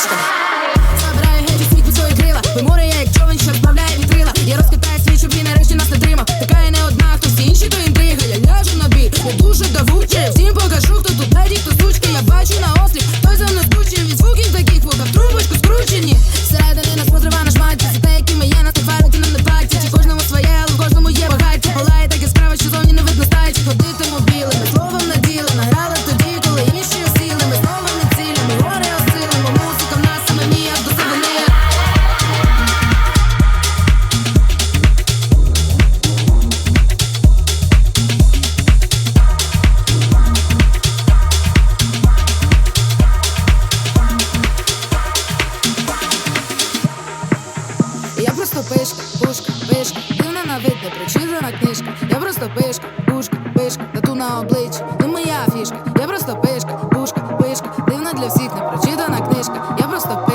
Costa. просто пишка, пушка, пишка, дивна на вид, не причужена книжка. Я просто пишка, пушка, пишка, тату на обличчі, не моя фішка. Я просто пишка, пушка, пишка, дивна для всіх, не прочитана книжка. Я просто пишка.